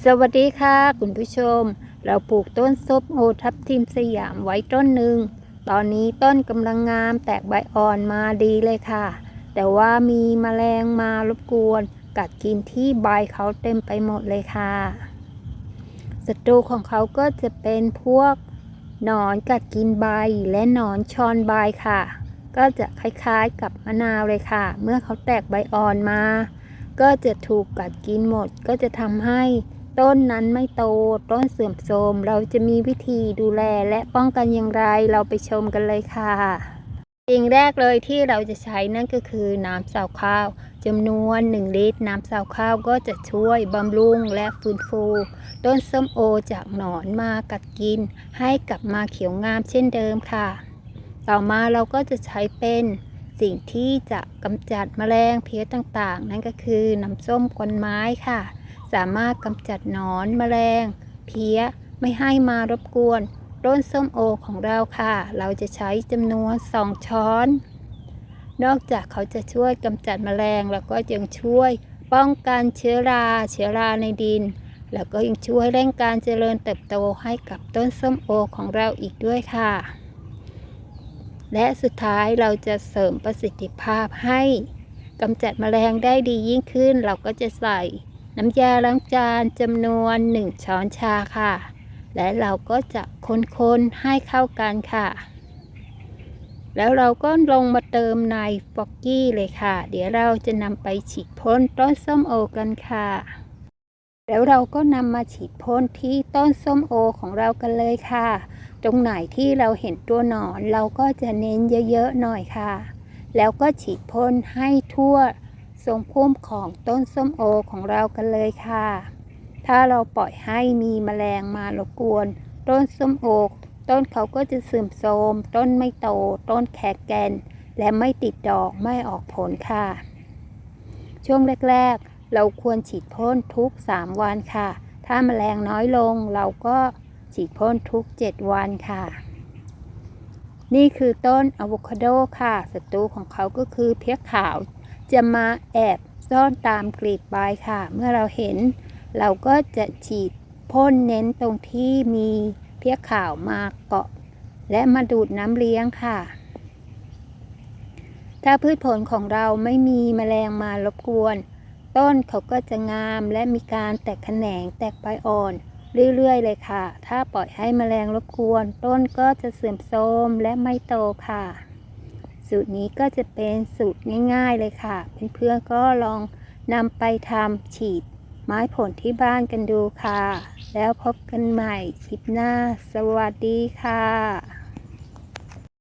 สวัสดีค่ะคุณผู้ชม เราปลูกต้นส้มโอทับทิมสยามไว้ต้นหนึ่ง ตอนนี้ต้นกำลังงามแตกใบอ่อนมาดีเลยค่ะ แต่ว่ามีแมลงมารบกวน กัดกินที่ใบเขาเต็มไปหมดเลยค่ะศัตรูของเขาก็จะเป็นพวกหนอนกัดกินใบและหนอนชอนใบค่ะ ก็จะคล้ายๆกับมะนาวเลยค่ะ เมื่อเขาแตกใบอ่อนมา ก็จะถูกกัดกินหมดก็จะทำให้ ต้นนั้นไม่โตต้นเสื่อมโทรมเราจะมีวิธีดูแลและป้องกันอย่างไรเราไปชมกันเลยค่ะสิ่งแรกเลยที่เราจะใช้นั่นก็คือน้ำเสาข้าวจำนวน 1 ลิตร น้ำเสาข้าวก็จะช่วยบำรุงและฟื้นฟู ต้นส้มโอจากหนอนมากัดกิน ให้กลับมาเขียวงามเช่นเดิมค่ะ ต่อมาเราก็จะใช้เป็นสิ่งที่จะกำจัดแมลงเพี้ยต่างๆ นั่นก็คือน้ำส้มควันไม้ค่ะ สามารถกำจัดหนอนแมลง เพี้ยไม่ให้มารบกวนต้นส้มโอของเราค่ะ เราจะใช้จำนวน 2 ช้อน นอกจากเขาจะช่วยกำจัดแมลง แล้วก็ยังช่วยป้องกันเชื้อรา เชื้อราในดิน แล้วก็ยังช่วยเร่งการเจริญเติบโตให้กับต้นส้มโอของเราอีกด้วยค่ะ และสุดท้ายเราจะเสริมประสิทธิภาพให้กำจัดแมลงได้ดียิ่งขึ้น เราก็จะใส่ น้ำยาล้างจานจำนวน 1 ช้อนชาค่ะ และเราก็จะคนๆให้เข้ากันค่ะ แล้วเราก็ลงมาเติมในฟอกกี้เลยค่ะ เดี๋ยวเราจะนำไปฉีดพ่นต้นส้มโอกันค่ะ แล้วเราก็นำมาฉีดพ่นที่ต้นส้มโอของเรากันเลยค่ะ ตรงไหนที่เราเห็นตัวหนอนเราก็จะเน้นเยอะๆหน่อยค่ะ แล้วก็ฉีดพ่นให้ทั่ว ทรงพุ่มของต้นส้มโอของเรากันเลยค่ะ ถ้าเราปล่อยให้มีแมลงมารบกวน ต้นส้มโอต้นเขาก็จะเสื่อมโทรมต้นไม่โต ต้นแขกแกน และไม่ติดดอกไม่ออกผลค่ะ ช่วงแรกๆ เราควรฉีดพ่นทุก 3 วันค่ะ ถ้าแมลงน้อยลงเราก็ฉีดพ่นทุก 7 วันค่ะ นี่คือต้นอะโวคาโดค่ะศัตรูของเขาก็คือเพี้ยขาว จะมาแอบซ่อนตามกลีบใบค่ะ เมื่อเราเห็น เราก็จะฉีดพ่นเน้นตรงที่มีเพี้ยขาวมาเกาะ และมาดูดน้ำเลี้ยงค่ะ ถ้าพืชผลของเราไม่มีแมลงมารบกวน ต้นเขาก็จะงามและมีการแตกแขนงแตกใบอ่อน เรื่อยๆเลยค่ะ ถ้าปล่อยให้แมลงรบกวน ต้นก็จะเสื่อมโทรมและไม่โตค่ะ สูตรนี้ก็จะเป็นสูตรง่ายๆเลยค่ะ เพื่อนๆก็ลองนำไปทำฉีดไม้ผลที่บ้านกันดูค่ะ แล้วพบกันใหม่คลิปหน้า สวัสดีค่ะ